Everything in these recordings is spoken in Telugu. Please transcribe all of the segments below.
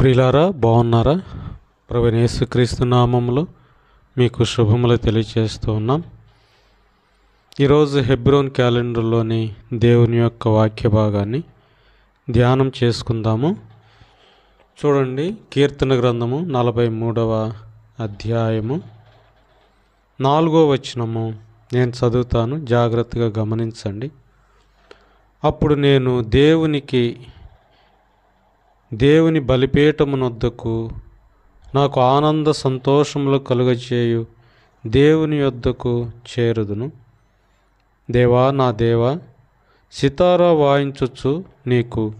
ప్రిలారా బాగున్నారా? ప్రభు యేసుక్రీస్తు నామంలో మీకు శుభములు తెలియచేస్తూ ఉన్నాం. ఈరోజు హెబ్రోన్ క్యాలెండర్లోని దేవుని యొక్క వాక్య భాగాన్ని ధ్యానం చేసుకుందాము. చూడండి కీర్తన గ్రంథము నలభై మూడవ అధ్యాయము. నాలుగో వచనము నేను చదువుతాను జాగ్రత్తగా గమనించండి. అప్పుడు నేను దేవునికి దేవుని బలిపీఠమునొద్దకు నాకు ఆనంద సంతోషములు కలుగచేయు దేవుని యొద్దకు చేరుదును. దేవా నా దేవా సితారా వాయించుచు నీకు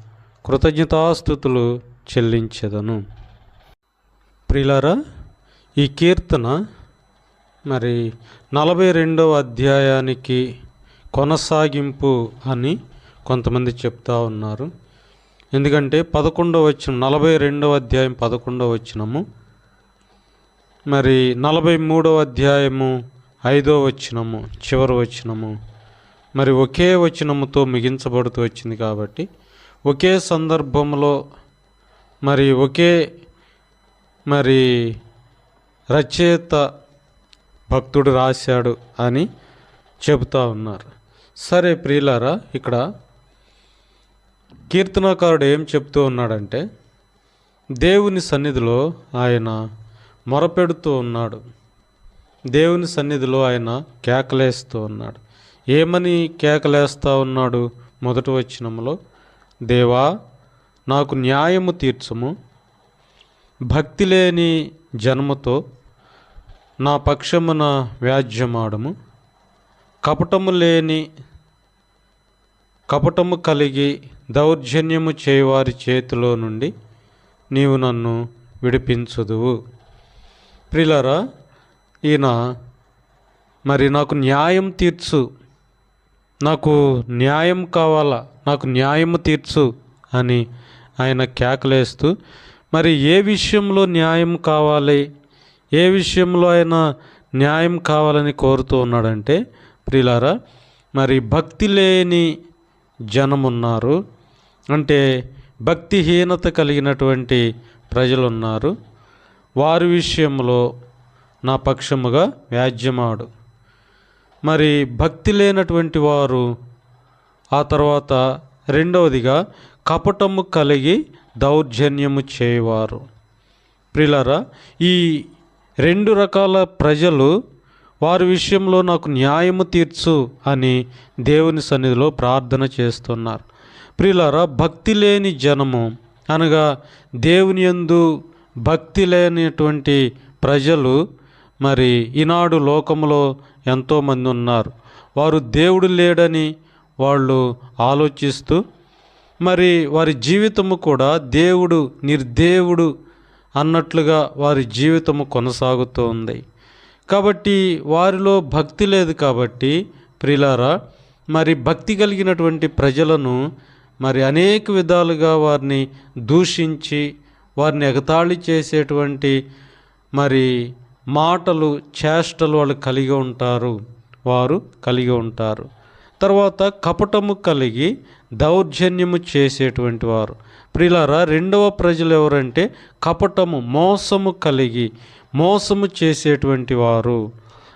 కృతజ్ఞతాస్థుతులు చెల్లించెదను. ప్రిలారా ఈ కీర్తన మరి నలభై రెండవ అధ్యాయానికి కొనసాగింపు అని కొంతమంది చెప్తా ఉన్నారు. ఎందుకంటే పదకొండవ వచ్చిన నలభై రెండవ అధ్యాయం పదకొండవ వచ్చినము మరి నలభై మూడవ అధ్యాయము ఐదో వచ్చినము చివరి వచ్చినము మరి ఒకే వచనముతో మిగించబడుతూ వచ్చింది కాబట్టి ఒకే సందర్భంలో మరి ఒకే మరి రచయిత భక్తుడు రాశాడు అని చెబుతా ఉన్నారు. సరే ప్రియులారా ఇక్కడ కీర్తనకారుడు ఏం చెప్తూ ఉన్నాడంటే దేవుని సన్నిధిలో ఆయన మొరపెడుతూ ఉన్నాడు. దేవుని సన్నిధిలో ఆయన కేకలేస్తూ ఉన్నాడు. ఏమని కేకలేస్తూ ఉన్నాడు మొదటి వచనంలో? దేవా నాకు న్యాయము తీర్చము. భక్తి లేని జన్మతో నా పక్షమున వ్యాజ్యమాడము. కపటము లేని కపటము కలిగి దౌర్జన్యము చేయవారి చేతిలో నుండి నీవు నన్ను విడిపించుదువు. ప్రిలరా ఈయన మరి నాకు న్యాయం తీర్చు. నాకు న్యాయం కావాలా? నాకు న్యాయము తీర్చు అని ఆయన కేకలేస్తూ మరి ఏ విషయంలో న్యాయం కావాలి? ఏ విషయంలో ఆయన న్యాయం కావాలని కోరుతూ ఉన్నాడంటే ప్రిలారా మరి భక్తి లేని జనమున్నారు. అంటే భక్తిహీనత కలిగినటువంటి ప్రజలు ఉన్నారు వారి విషయంలో నా పక్షముగా వ్యాజ్యమాడు. మరి భక్తి లేనటువంటి వారు ఆ తర్వాత రెండవదిగా కపటము కలిగి దౌర్జన్యము చేయవారు. ప్రిలరా ఈ రెండు రకాల ప్రజలు వారి విషయంలో నాకు న్యాయము తీర్చు అని దేవుని సన్నిధిలో ప్రార్థన చేస్తున్నారు. ప్రియులారా భక్తి లేని జనము అనగా దేవుని యందు భక్తి లేనటువంటి ప్రజలు మరి ఈనాడు లోకంలో ఎంతోమంది ఉన్నారు. వారు దేవుడు లేడని వాళ్ళు ఆలోచిస్తూ మరి వారి జీవితము కూడా దేవుడు నిర్దేవుడు అన్నట్లుగా వారి జీవితము కొనసాగుతూ ఉంది. కాబట్టి వారిలో భక్తి లేదు కాబట్టి ప్రిలారా మరి భక్తి కలిగినటువంటి ప్రజలను మరి అనేక విధాలుగా వారిని దూషించి వారిని ఎగతాళి చేసేటువంటి మరి మాటలు చేష్టలు వాళ్ళు కలిగి ఉంటారు. వారు కలిగి ఉంటారు. తర్వాత కపటము కలిగి దౌర్జన్యము చేసేటువంటి వారు. ప్రిలారా రెండవ ప్రజలు ఎవరంటే కపటము మోసము కలిగి మోసము చేసేటువంటి వారు.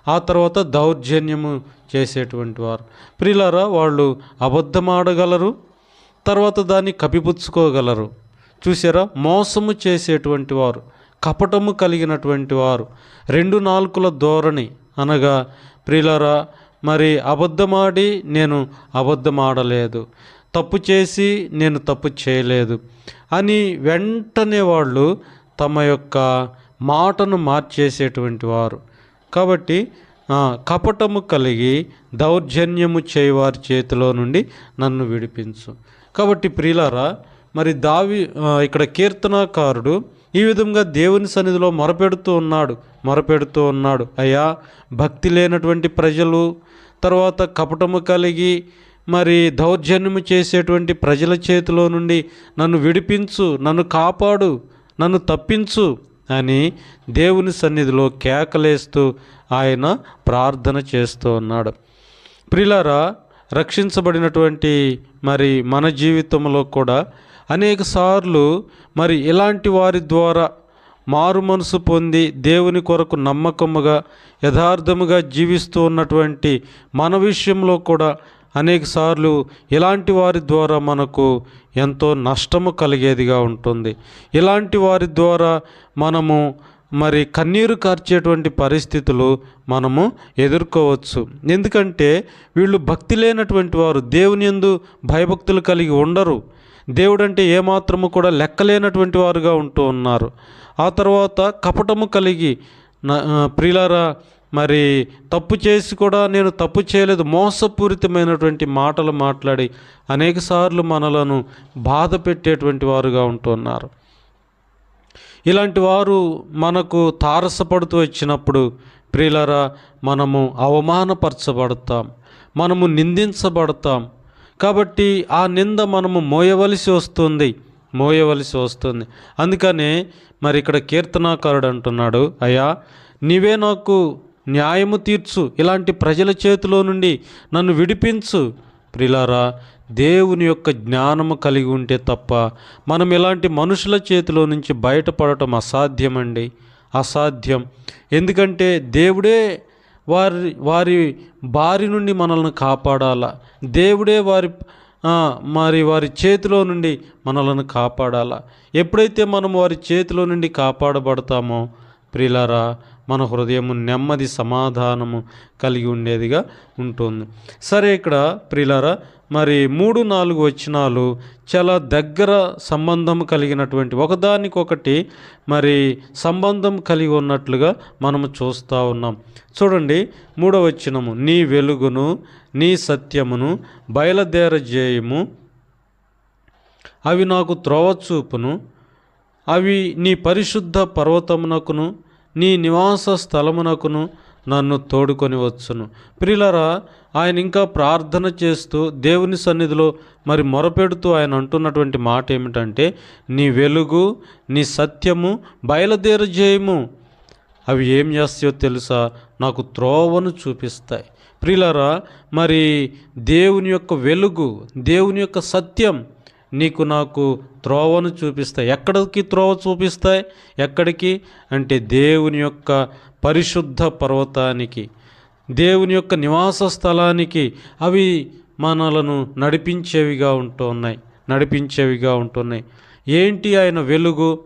ఆ తర్వాత దౌర్జన్యము చేసేటువంటి వారు. ప్రిలారా వాళ్ళు అబద్ధమాడగలరు తర్వాత దాన్ని కప్పిపుచ్చుకోగలరు. చూసారా మోసము చేసేటువంటి వారు కపటము కలిగినటువంటి వారు. రెండు నాలుకల ధోరణి అనగా ప్రిలరా మరి అబద్ధమాడి నేను అబద్ధమాడలేదు. తప్పు చేసి నేను తప్పు చేయలేదు. అని వెంటనే వాళ్ళు తమ యొక్క మాటను మార్చేసేటువంటి వారు. కాబట్టి కపటము కలిగి దౌర్జన్యము చేయవారి చేతిలో నుండి నన్ను విడిపించు. కాబట్టి ప్రియులారా మరి దావి ఇక్కడ కీర్తనకారుడు ఈ విధంగా దేవుని సన్నిధిలో మొరపెడుతూ ఉన్నాడు మొరపెడుతూ ఉన్నాడు. అయ్యా భక్తి లేనటువంటి ప్రజలు తర్వాత కపటము కలిగి మరి దౌర్జన్యము చేసేటువంటి ప్రజల చేతిలో నుండి నన్ను విడిపించు నన్ను కాపాడు నన్ను తప్పించు అని దేవుని సన్నిధిలో కేకలేస్తూ ఆయన ప్రార్థన చేస్తూ ఉన్నాడు. ప్రిలారా రక్షించబడినటువంటి మరి మన జీవితంలో కూడా అనేక సార్లు మరి ఇలాంటి వారి ద్వారా మారు మనసు పొంది దేవుని కొరకు నమ్మకముగా యథార్థముగా జీవిస్తూ ఉన్నటువంటి మన విషయంలో కూడా అనేక సార్లు ఇలాంటి వారి ద్వారా మనకు ఎంతో నష్టము కలిగేదిగా ఉంటుంది. ఇలాంటి వారి ద్వారా మనము మరి కన్నీరు కార్చేటువంటి పరిస్థితులు మనము ఎదుర్కోవచ్చు. ఎందుకంటే వీళ్ళు భక్తి లేనటువంటి వారు దేవుని యందు భయభక్తులు కలిగి ఉండరు. దేవుడంటే ఏమాత్రము కూడా లెక్కలేనటువంటి వారుగా ఉంటూ ఉన్నారు. ఆ తర్వాత కపటము కలిగి నా మరి తప్పు చేసి కూడా నేను తప్పు చేయలేదు మోసపూరితమైనటువంటి మాటలు మాట్లాడి అనేకసార్లు మనలను బాధ పెట్టేటువంటి వారుగా ఉంటున్నారు ఇలాంటి వారు మనకు తారసపడుతూ వచ్చినప్పుడు ప్రియులరా మనము అవమానపరచబడతాం మనము నిందించబడతాం. కాబట్టి ఆ నింద మనము మోయవలసి వస్తుంది మోయవలసి వస్తుంది. అందుకనే మరి ఇక్కడ కీర్తనాకారుడు అంటున్నాడు అయ్యా నీవే నాకు న్యాయము తీర్చు ఇలాంటి ప్రజల చేతిలో నుండి నన్ను విడిపించు. ప్రిలారా దేవుని యొక్క జ్ఞానము కలిగి ఉంటే తప్ప మనం ఇలాంటి మనుషుల చేతిలో నుంచి బయటపడటం అసాధ్యమండి? అసాధ్యం. ఎందుకంటే దేవుడే వారి వారి బారి నుండి మనల్ని కాపాడాల? దేవుడే వారి మరి వారి చేతిలో నుండి మనలను కాపాడాలా? ఎప్పుడైతే మనం వారి చేతిలో నుండి కాపాడబడతామో ప్రిలారా మన హృదయము నెమ్మది సమాధానము కలిగి ఉండేదిగా ఉంటుంది. సరే ఇక్కడ ప్రిలారా మరి మూడు నాలుగు వచనాలు చాలా దగ్గర సంబంధం కలిగినటువంటి ఒకదానికొకటి మరి సంబంధం కలిగి ఉన్నట్లుగా మనము చూస్తూ ఉన్నాం. చూడండి మూడవ వచనము. నీ వెలుగును నీ సత్యమును బయలుదేరజేయము. అవి నాకు త్రోవ చూపును. అవి నీ పరిశుద్ధ పర్వతమునకును నీ నివాస స్థలమునకును నన్ను తోడుకొని వచ్చును ప్రిలరా ఆయన ఇంకా ప్రార్థన చేస్తూ దేవుని సన్నిధిలో మరి మొరపెడుతూ ఆయన అంటున్నటువంటి మాట ఏమిటంటే నీ వెలుగు నీ సత్యము బయలుదేరజేయము. అవి ఏం చేస్తాయో తెలుసా? నాకు త్రోవను చూపిస్తాయి. ప్రిలరా మరి దేవుని యొక్క వెలుగు దేవుని యొక్క సత్యం నీకు నాకు త్రోవను చూపిస్తాయి. ఎక్కడికి త్రోవ చూపిస్తాయి? ఎక్కడికి? అంటే దేవుని యొక్క పరిశుద్ధ పర్వతానికి దేవుని యొక్క నివాస స్థలానికి. అవి మనలను నడిపించేవిగా ఉంటున్నాయి నడిపించేవిగా ఉంటున్నాయి. ఏంటి ఆయన వెలుగు?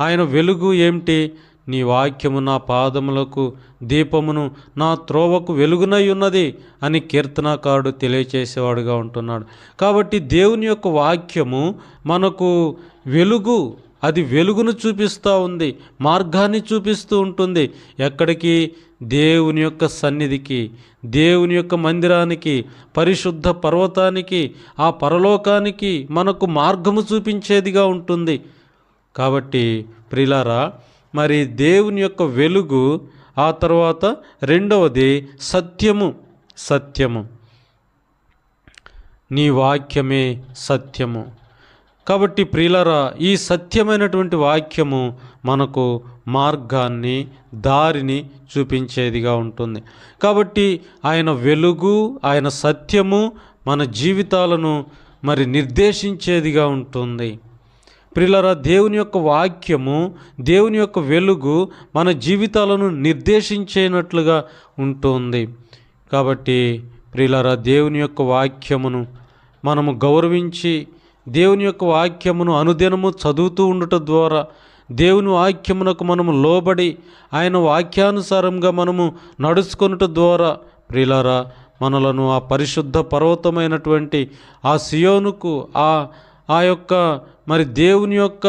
ఆయన వెలుగు ఏమిటి? నీ వాక్యము నా పాదములకు దీపమును నా త్రోవకు వెలుగునై ఉన్నది అని కీర్తనాకారుడు తెలియచేసేవాడుగా ఉంటున్నాడు. కాబట్టి దేవుని యొక్క వాక్యము మనకు వెలుగు అది వెలుగును చూపిస్తూ ఉంది మార్గాన్ని చూపిస్తూ ఉంటుంది. ఎక్కడికి? దేవుని యొక్క సన్నిధికి దేవుని యొక్క మందిరానికి పరిశుద్ధ పర్వతానికి ఆ పరలోకానికి మనకు మార్గము చూపించేదిగా ఉంటుంది. కాబట్టి ప్రిలారా మరి దేవుని యొక్క వెలుగు ఆ తర్వాత రెండవది సత్యము సత్యము. నీ వాక్యమే సత్యము. కాబట్టి ప్రియులరా ఈ సత్యమైనటువంటి వాక్యము మనకు మార్గాన్ని దారిని చూపించేదిగా ఉంటుంది. కాబట్టి ఆయన వెలుగు ఆయన సత్యము మన జీవితాలను మరి నిర్దేశించేదిగా ఉంటుంది. ప్రిలరా దేవుని యొక్క వాక్యము దేవుని యొక్క వెలుగు మన జీవితాలను నిర్దేశించేనట్లుగా ఉంటుంది. కాబట్టి ప్రిలరా దేవుని యొక్క వాక్యమును మనము గౌరవించి దేవుని యొక్క వాక్యమును అనుదినము చదువుతూ ఉండటం ద్వారా దేవుని వాక్యమునకు మనము లోబడి ఆయన వాక్యానుసారంగా మనము నడుచుకొనుట ద్వారా ప్రిలారా మనలను ఆ పరిశుద్ధ పర్వతమైనటువంటి ఆ సియోనుకు ఆ ఆ యొక్క మరి దేవుని యొక్క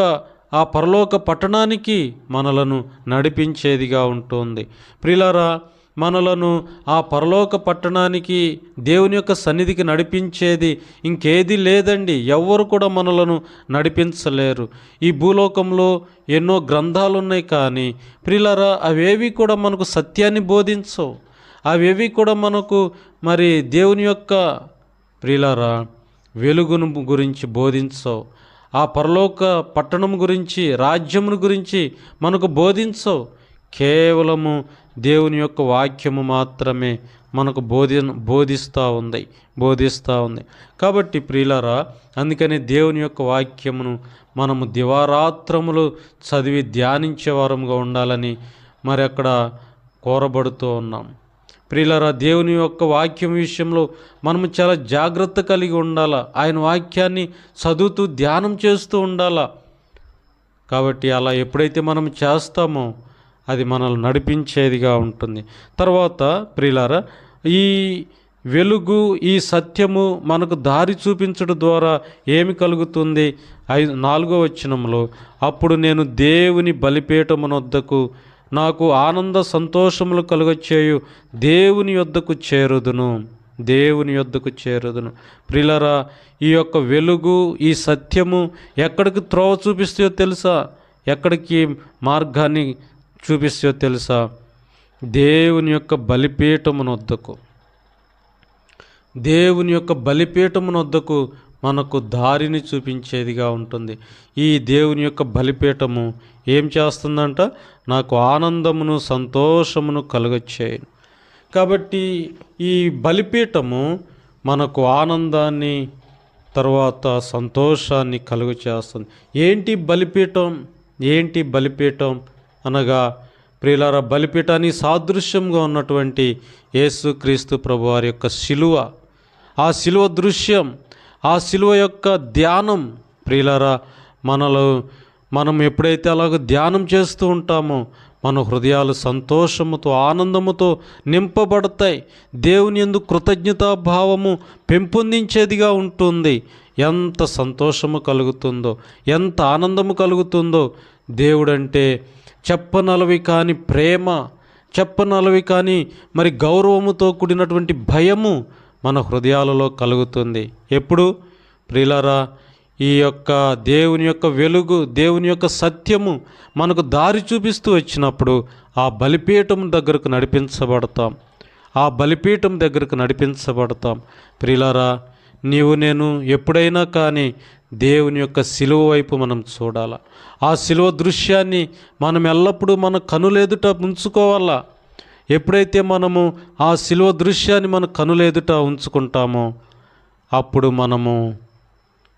ఆ పరలోక పట్టణానికి మనలను నడిపించేదిగా ఉంటుంది. ప్రిలారా మనలను ఆ పరలోక పట్టణానికి దేవుని యొక్క సన్నిధికి నడిపించేది ఇంకేది లేదండి. ఎవ్వరు కూడా మనలను నడిపించలేరు. ఈ భూలోకంలో ఎన్నో గ్రంథాలు ఉన్నాయి కానీ ప్రిలరా అవేవి కూడా మనకు సత్యాన్ని బోధించవు. అవేవి కూడా మనకు మరి దేవుని యొక్క ప్రిలరా వెలుగును గురించి బోధించవు. ఆ పరలోక పట్టణం గురించి రాజ్యమును గురించి మనకు బోధించవు కేవలము దేవుని యొక్క వాక్యము మాత్రమే మనకు బోధి బోధిస్తూ ఉంది బోధిస్తూ ఉంది. కాబట్టి ప్రియులరా అందుకని దేవుని యొక్క వాక్యమును మనము దివారాత్రములు చదివి ధ్యానించే వారముగా ఉండాలని మరి అక్కడ కోరబడుతూ ఉన్నాం. ప్రియులరా దేవుని యొక్క వాక్యం విషయంలో మనము చాలా జాగ్రత్త కలిగి ఉండాలా? ఆయన వాక్యాన్ని చదువుతూ ధ్యానం చేస్తూ ఉండాలా? కాబట్టి అలా ఎప్పుడైతే మనం చేస్తామో అది మనల్ని నడిపించేదిగా ఉంటుంది. తర్వాత ప్రియులారా ఈ వెలుగు ఈ సత్యము మనకు దారి చూపించడం ద్వారా ఏమి కలుగుతుంది? ఐదు నాలుగో వచనంలో అప్పుడు నేను దేవుని బలిపీఠమునొద్దకు నాకు ఆనంద సంతోషములు కలుగచేయు దేవుని యొద్దకు చేరుదును. దేవుని యొద్దకు చేరుదును. ప్రిలరా ఈ యొక్క వెలుగు ఈ సత్యము ఎక్కడికి త్రోవ చూపిస్తాయో తెలుసా? ఎక్కడికి మార్గాన్ని చూపిస్తాయో తెలుసా? దేవుని యొక్క బలిపీఠమునొద్దకు. దేవుని యొక్క బలిపీఠమునొద్దకు మనకు దారిని చూపించేదిగా ఉంటుంది. ఈ దేవుని యొక్క బలిపీఠము ఏం చేస్తుందంట? నాకు ఆనందమును సంతోషమును కలుగొచ్చాయి కాబట్టి ఈ బలిపీఠము మనకు ఆనందాన్ని తర్వాత సంతోషాన్ని కలుగు చేస్తుంది ఏంటి బలిపీఠం? ఏంటి బలిపీఠం? అనగా ప్రియులార బలిపీఠానికి సాదృశ్యంగా ఉన్నటువంటి యేసుక్రీస్తు ప్రభు వారి యొక్క శిలువ. ఆ శిలువ దృశ్యం ఆ శిలువ యొక్క ధ్యానం ప్రియులరా మనలో మనం ఎప్పుడైతే అలాగ ధ్యానం చేస్తూ ఉంటామో మన హృదయాలు సంతోషముతో ఆనందముతో నింపబడతాయి. దేవుని ఎందు కృతజ్ఞతాభావము పెంపొందించేదిగా ఉంటుంది. ఎంత సంతోషము కలుగుతుందో ఎంత ఆనందము కలుగుతుందో దేవుడంటే చెప్పనలవి కాని ప్రేమ చెప్పనలవి కానీ మరి గౌరవముతో కూడినటువంటి భయము మన హృదయాలలో కలుగుతుంది. ఎప్పుడు? ప్రిలరా ఈ యొక్క దేవుని యొక్క వెలుగు దేవుని యొక్క సత్యము మనకు దారి చూపిస్తూ వచ్చినప్పుడు ఆ బలిపీఠం దగ్గరకు నడిపించబడతాం. ఆ బలిపీఠం దగ్గరకు నడిపించబడతాం. ప్రిలరా నీవు నేను ఎప్పుడైనా కానీ దేవుని యొక్క సిలువ వైపు మనం చూడాలా? ఆ సిలువ దృశ్యాన్ని మనం ఎల్లప్పుడూ మన కనులెదుట ఉంచుకోవాలా? ఎప్పుడైతే మనము ఆ శిలువ దృశ్యాన్ని మన కనులేదుట ఉంచుకుంటామో అప్పుడు మనము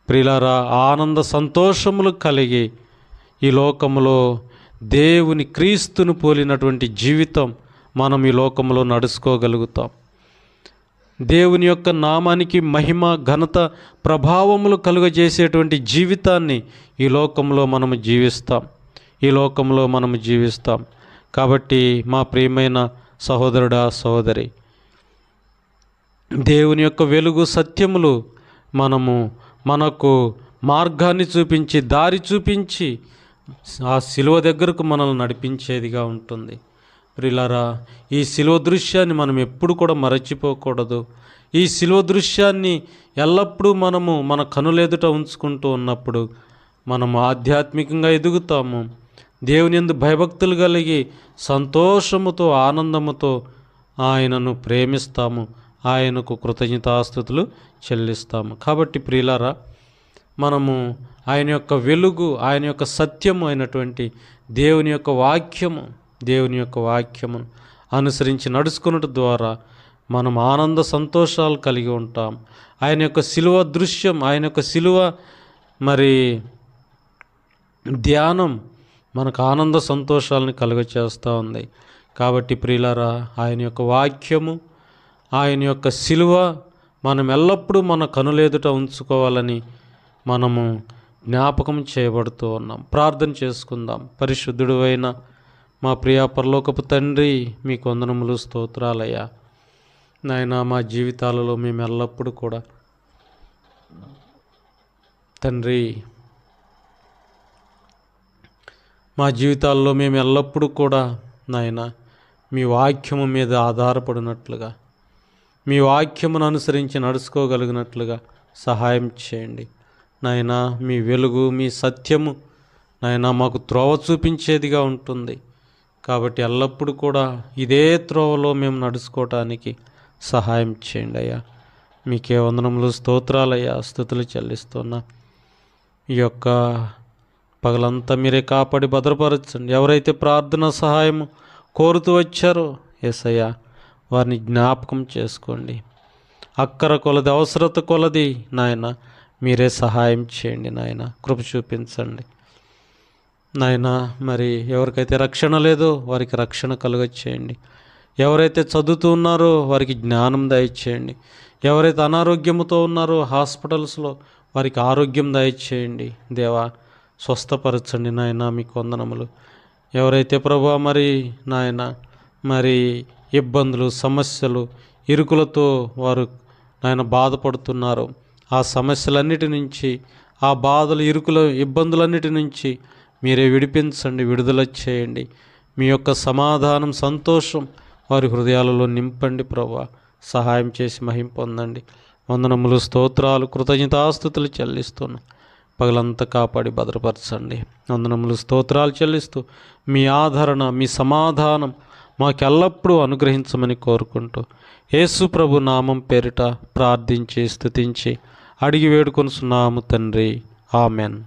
ప్రిలరా ఆనంద సంతోషములు కలిగి ఈ లోకంలో దేవుని క్రీస్తును పోలినటువంటి జీవితం మనం ఈ లోకంలో నడుచుకోగలుగుతాం. దేవుని యొక్క నామానికి మహిమ ఘనత ప్రభావములు కలుగజేసేటువంటి జీవితాన్ని ఈ లోకంలో మనము జీవిస్తాం. ఈ లోకంలో మనము జీవిస్తాం. కాబట్టి మా ప్రియమైన సహోదరుడా సహోదరి. దేవుని యొక్క వెలుగు సత్యములు మనము మనకు మార్గాన్ని చూపించి దారి చూపించి ఆ శిలువ దగ్గరకు మనల్ని నడిపించేదిగా ఉంటుంది. ప్రిలారా ఈ శిలువ దృశ్యాన్ని మనం ఎప్పుడు కూడా మరచిపోకూడదు. ఈ శిలువ దృశ్యాన్ని ఎల్లప్పుడూ మనము మన కనులెదుట ఉంచుకుంటూ ఉన్నప్పుడు మనము ఆధ్యాత్మికంగా ఎదుగుతాము. దేవునిందు భయభక్తులు కలిగి సంతోషముతో ఆనందముతో ఆయనను ప్రేమిస్తాము. ఆయనకు కృతజ్ఞతాస్థుతులు చెల్లిస్తాము. కాబట్టి ప్రియులారా మనము ఆయన యొక్క వెలుగు ఆయన యొక్క సత్యము అయినటువంటి దేవుని యొక్క వాక్యము దేవుని యొక్క వాక్యము అనుసరించి నడుచుకున్నట ద్వారా మనం ఆనంద సంతోషాలు కలిగి ఉంటాం. ఆయన యొక్క సిలువ దృశ్యం ఆయన యొక్క సిలువ మరి ధ్యానం మనకు ఆనంద సంతోషాలను కలుగచేస్తూ ఉంది. కాబట్టి ప్రియులారా ఆయన యొక్క వాక్యము ఆయన యొక్క సిలువ మనం ఎల్లప్పుడూ మన కనులేదుట ఉంచుకోవాలని మనము జ్ఞాపకం చేయబడుతూ ఉన్నాం. ప్రార్థన చేసుకుందాం. పరిశుద్ధుడు అయిన మా ప్రియా పరలోకపు తండ్రి మీ కొందనములు స్తోత్రాలయ్యా. నాయన మా జీవితాలలో మేము ఎల్లప్పుడూ కూడా తండ్రి మా జీవితాల్లో మేము ఎల్లప్పుడూ కూడా నాయన మీ వాక్యము మీద ఆధారపడినట్లుగా మీ వాక్యమును అనుసరించి నడుచుకోగలిగినట్లుగా సహాయం చేయండి. నాయన మీ వెలుగు మీ సత్యము నాయన మాకు త్రోవ చూపించేదిగా ఉంటుంది. కాబట్టి ఎల్లప్పుడూ కూడా ఇదే త్రోవలో మేము నడుచుకోవటానికి సహాయం చేయండి అయ్యా. మీకే వందనములు స్తోత్రాలయ్యా. స్థుతులు చెల్లిస్తున్నా. ఈ యొక్క పగలంతా మీరే కాపాడి భద్రపరచండి. ఎవరైతే ప్రార్థన సహాయం కోరుతూ వచ్చారో ఏసయ్య వారిని జ్ఞాపకం చేసుకోండి. అక్కర కొలది అవసరత కొలది నాయన మీరే సహాయం చేయండి నాయన. కృప చూపించండి. నాయన మరి ఎవరికైతే రక్షణ లేదో వారికి రక్షణ కలుగచేయండి. ఎవరైతే చదువుతూ ఉన్నారో వారికి జ్ఞానం దయచేయండి. ఎవరైతే అనారోగ్యముతో ఉన్నారో హాస్పిటల్స్లో వారికి ఆరోగ్యం దయచేయండి. దేవా స్వస్థపరచండి నాయన మీకు వందనములు ఎవరైతే ప్రభా మరి నాయన మరి ఇబ్బందులు సమస్యలు ఇరుకులతో వారు నాయన బాధపడుతున్నారో ఆ సమస్యలన్నిటి నుంచి ఆ బాధలు ఇరుకుల ఇబ్బందులన్నిటి నుంచి మీరే విడిపించండి విడుదల చేయండి. మీ యొక్క సమాధానం సంతోషం వారి హృదయాలలో నింపండి ప్రభా సహాయం చేసి మహిం పొందండి. వందనములు స్తోత్రాలు కృతజ్ఞతాస్థుతులు చెల్లిస్తున్నాం. పగలంతా కాపాడి భద్రపరచండి. వందనములు స్తోత్రాలు చెల్లిస్తూ మీ ఆదరణ మీ సమాధానం మాకెల్లప్పుడూ అనుగ్రహించమని కోరుకుంటూ యేసు ప్రభు నామం పేరిట ప్రార్థించి స్థుతించి అడిగి వేడుకొనుచున్నాము తండ్రి. ఆమెన్.